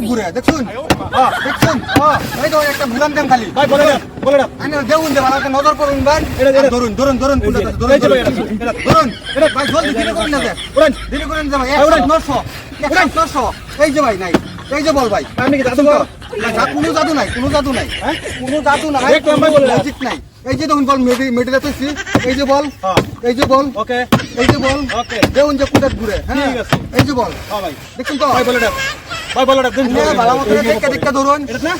কোথায় ঘুরে দেখছুন দেখছুন এই তো একটা ভুলান কাম খালি? ভাই বলে বালাকে নজর করুন। ধরুন ধরুন ধরুন ধরুন এই যে ভাই, ধরুন এটা, ধরুন। এটা ভাই জলদি দিলে করুন না যে। উড়ান করুন যে ভাই ভাই, 900 900 এই যে ভাই নাই। এই যে বল ভাই। আমি কি জাদু করো? না, যা- কোনো জাদু নাই কোনো জাদু নাই। হ্যাঁ? কোনো জাদু নাই ভাই। লজিক নাই। এই যে দেখুন বল মেডি মেডিলা তুইছি এই যে বল। হ্যাঁ। এই যে বল। ওকে। এই যে বল। ওকে। দেউন যে কোথায় ঘুরে হ্যাঁ। এই যে বল। হ্যাঁ ভাই। দেখুন তো। ভাই বলে দাও ভাই বল দাও দিন হ্যাঁ, ভালো মতো দেখে দেখে ধরুন এটা না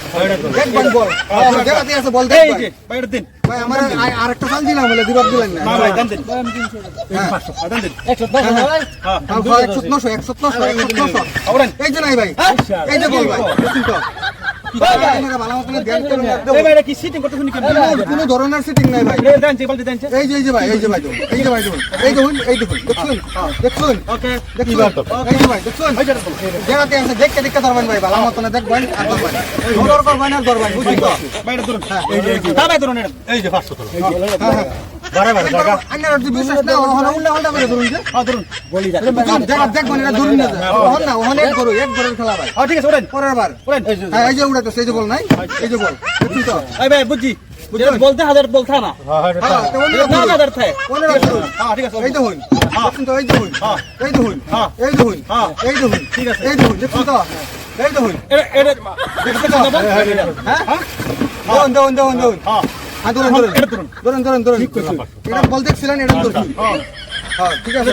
দেখবেন বল হ্যাঁ, দেখাতে আছে বল দেখ ভাই এটা দিন ভাই আমার আরেকটা সাল দিলাম বলে দিবার দিলাম না ভাই দেন দিন হ্যাঁ। হ্যাঁ, দেন দিন হ্যাঁ, ভাই হ্যাঁ আর ভাই, একশো নশো, একশো নশো, একশো নশো। উড়ান এই যে নাই ভাই এই যে বল ভাই কোনো- ধরনের সিটিং নাই ভাই এই যে এই যে ভাই এই যে ভাই এই এই দেখুন দেখুন দেখুন দেখুন এই ভাই দেখুন জায়গাতে আছে দেখতে ভাই ভালো মতো না দেখবেন আর ধরবেন ধর আর ধরবেন বুঝলি তো ভাই এটা ধরুন এই যে এই যে ধরুন এই যে 500 ধরুন হ্যাঁ হ্যাঁ বারে বারে জায়গা আন্নার যদি বিশ্বাস না ওখানে উল্টা উল্টা করে ধরুন যে হ্যাঁ ধরুন দেখুন, জায়গা দেখবেন এটা ধরুন না যে। না ওখানে এক গরু এক গরুর খেলা ভাই হ্যাঁ ঠিক আছে উড়ান পরের বার উড়ান হ্যাঁ এই যে উড়াইতেছে এই যে বল নাই এই যে বল দেখুন তো এই ভাই বুঝছি? বলতে হাজার বলতা না হ্যাঁ না হাজার থাকে হ্যাঁ ঠিক আছে এই তো এই দেখুন হ্যাঁ। এই দেখুন হ্যাঁ। এই দেখুন হ্যাঁ। এই দেখুন ঠিক আছে। এই দেখুন দেখুন তো এই দেখুন এটা এটা দেখুন তো হ্যাঁ হ্যাঁ হ্যাঁ হ্যাঁ ধরুন ধরুন ধরুন। ধরুন ধরুন এটা বল দেখছিলেন এটা ধরুন হ্যাঁ হ্যাঁ ঠিক আছে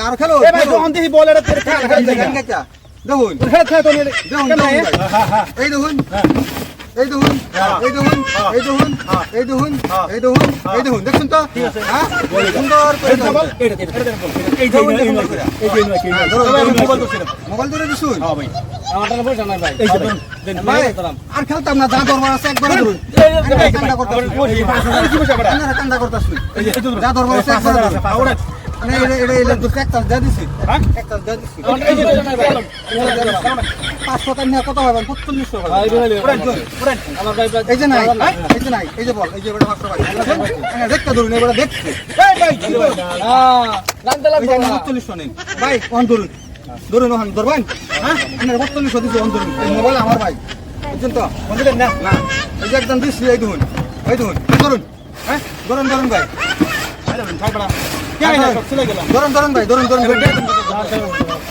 আর খেলো বল দেখুন দেখুন হয়। এই দেখুন এই দেখুন এই দেখুন এই দেখুন এই দেখুন এই দেখুন এই দেখুন দেখুন তো হ্যাঁ সুন্দর করে হ্যাঁ, মোবাইল ধরে দিছুন হ্যাঁ আর খেলতাম না যা দরবার আছে একবার ধরুন এই কান্না করতাম কি বসে বড় আপনারা কান্না করতাম এই যে এই যে যা দরবার আছে একবার হ্যাঁ? পাঁচশো টাকা নিয়ে কত ভাই ভাই এই যে নাই এই যে নাই এই যে বল এই যে ভাই দেখতে ধরুন এবারে দেখতে হ্যাঁ পঁচল্লিশশো নেই ভাই ওখান ধরুন। ধরুন ওখান ধরবেন? হ্যাঁ? পঁচল্লিশশো দিচ্ছি ওখান ধরুন। মোবাইল আমার ভাই। বুঝছেন তো? না না। এই যে একদম দিচ্ছি এই ধরুন। এই ধরুন ধরুন। হ্যাঁ? ধরুন ধরুন ভাই। আরে ভাই বড় কে আইনা সব চলে গেলাম ধরুন ধরুন ভাই ধরুন ধরুন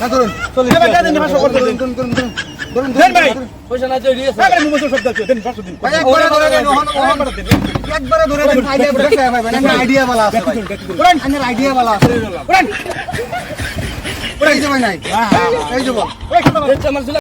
হ্যাঁ ধরুন এই ভাই দেন 500 করে ধরুন দেন ধরুন ধরুন ধরুন ধরুন দেন ভাই পয়সা নাই তো দিয়েছে ভাই মোবাইল সব দাও দেন 500 দিন ভাই একবারে ধরে দেন ওখান ওখান একবারে ধরে দেন আইডিয়া দেখে ভাই মানে আইডিয়া वाला আছে ভাই উড়ান আইনের আইডিয়া वाला আছে উড়ান এই যে ভাই নাই এই যে বল ওই খাতা আমার